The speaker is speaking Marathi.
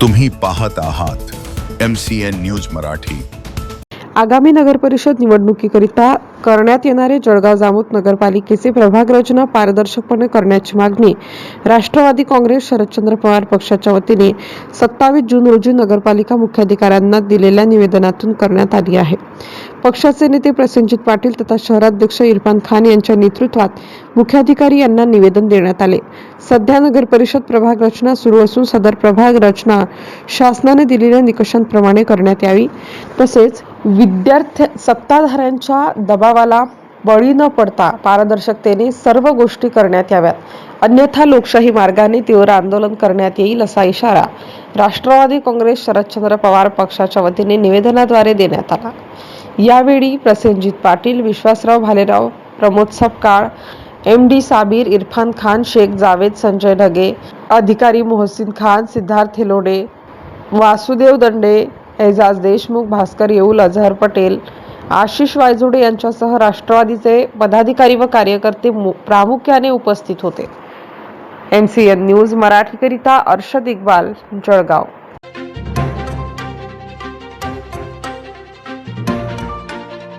तुम्ही पाहत आहात M C N news Marathi. आगामी नगरपरिषद निवडणुकीकरिता करण्यात येणारे जळगाव जामोद नगरपालिकेचे प्रभाग रचना पारदर्शकपणे करण्याची मागणी राष्ट्रवादी काँग्रेस शरदचंद्र पवार पक्षाच्या वतीने सत्तावीस जून रोजी नगरपालिका मुख्याधिकाऱ्यांना दिलेल्या निवेदनातून करण्यात आली आहे. पक्षाचे नेते प्रसेनजित पाटील तथा शहराध्यक्ष इरफान खान यांच्या नेतृत्वात मुख्याधिकारी यांना निवेदन देण्यात आले. सध्या नगर परिषद प्रभाग रचना सुरू असून सदर प्रभाग रचना शासनाने दिलेल्या निकषांप्रमाणे करण्यात यावी. तसेच विद्यार्थी सत्ताधाऱ्यांच्या दबावाला बळी न पडता पारदर्शकतेने सर्व गोष्टी करण्यात याव्यात. अन्यथा लोकशाही मार्गाने तीव्र आंदोलन करण्यात येईल असा इशारा राष्ट्रवादी काँग्रेस शरदचंद्र पवार पक्षाच्या वतीने निवेदनाद्वारे देण्यात आला. यावेळी प्रसेनजित पाटील विश्वासराव भालेराव प्रमोद सपकाळ एम डी साबीर इरफान खान शेख जावेद संजय ढगे अधिकारी मोहसिन खान सिद्धार्थ हेलोडे वासुदेव दंडे एजाज देशमुख भास्कर येऊल अझहर पटेल आशिष वायझोडे यांच्यासह राष्ट्रवादीचे पदाधिकारी व कार्यकर्ते मु- प्रामुख्याने उपस्थित होते. एन सी एन न्यूज मराठीकरिता अर्षद इक्बाल जळगाव.